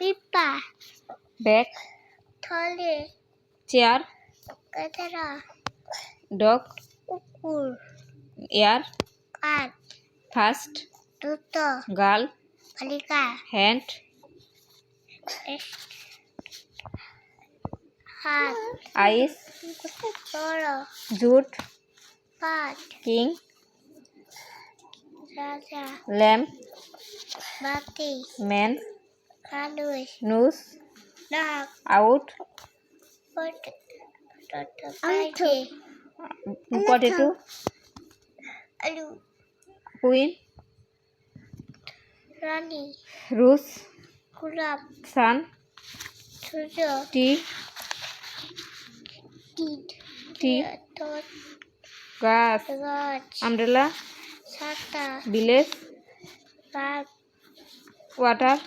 পিপা bag থলে chair কাঁচরা dog কুকুর এয়ার কাঠ ফার্স্ট দ্রুত গার্ল বালিকা হ্যান্ড হাত আইস বড় জুট পাট কিং রাজা ল্যাম্প বাতি ম্যান নুস আউট পটেটো আলু কুইন রানী রুস গোলাপ সান সূর্য টি টি গাছ আমব্রেলা ছাতা ভিলেজ বাঘ ওয়াটার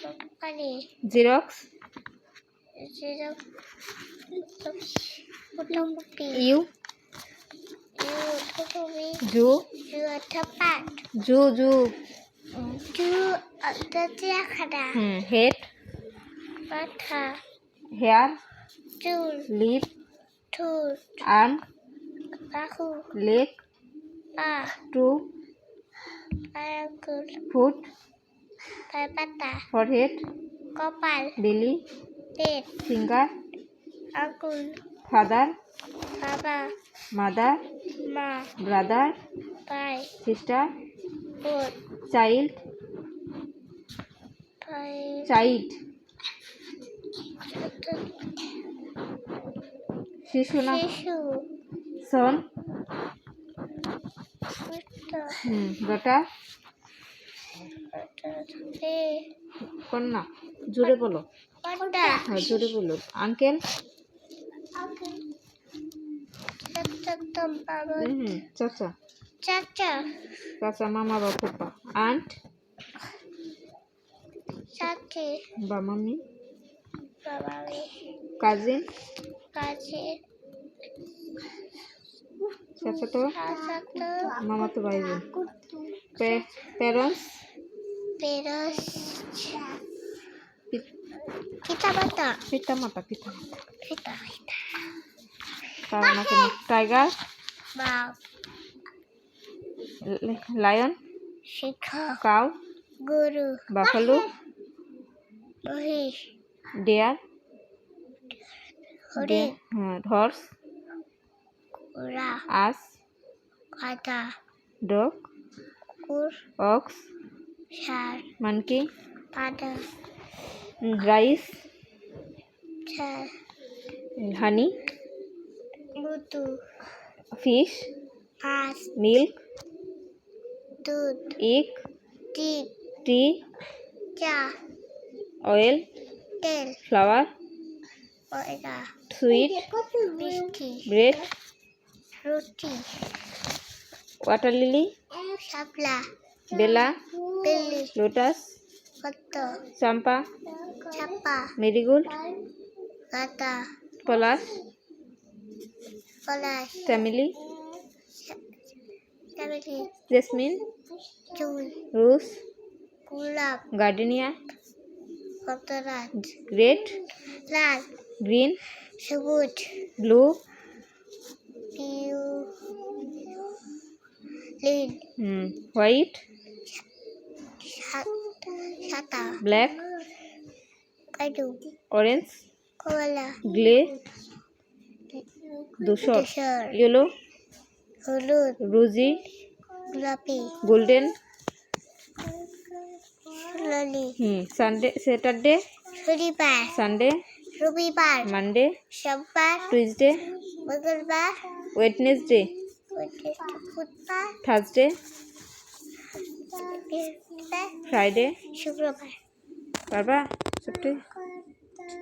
দোকানে জেরক্স ইউ জু জু জু জু চিড়িয়াখানা হুম হেড মাথা হেয়ার চুল লিপ ঠোঁট আর্ম বাহু লেগ পা টু ফুট পাতা ফরহেড কপাল বেলি পেট ফিঙ্গার আঙ্গুল ফাদার বাবা মাদার মা ব্রাদার ভাই সিস্টার বোন চাইল্ড চাইল্ড শিশু না? শিশু সন হুম ডটার রে কন্যা জোরে বলো। হ্যাঁ জোরে বলো। আঙ্কেল? চাচা চাচা। চাচা মামা বা ফুপা আন্ট? চাচি বা বাবা কাজিন? তো চাচাতো মামা তো? ভাই বোন প্যারেন্টস পেরস? পিতা মাতা পিতা মাতা পিতা মাতা পিতা। তার নাকি টাইগার? লায়ন? কাউ? গুরু। বাফালো? ডেয়ার? হ্যাঁ হর্স? আস গাধা ডগ কুকুর অক্স ষাঁড় মানকি পাদা রাইস ছাল হানি মধু ফিশ মাছ মিল্ক দুধ এগ ডিম টি চা অয়েল তেল ফ্লাওয়ার সুইট মিষ্টি ব্রেড রুটি। ওয়াটার লিলি শাপলা। বেলা? বেলি। লোটাস কত? চাম্পা চাপা। মেরিগোল্ড গাঁদা। পলাশ পলাশ। ফ্যামিলি চামেলি জেসমিন চুল। রোজ গোলাপ। গার্ডেনিয়া কতরাজ রেড লাল। গ্রিন সবুজ। ব্লু নীল হোয়াইট সাদা ব্ল্যাক কালো অরেঞ্জ কমলা গ্লে ধূসর ইয়েলো হলুদ রোজি গোলাপি গোল্ডেন সোনালি হুম সানডে স্যাটারডে শনিবার সানডে রবিবার মানডে সোমবার টুইসডে মঙ্গলবার ওয়েডনেসডে থার্সডে ফ্রাইডে শুক্রবার। পারবা সবটি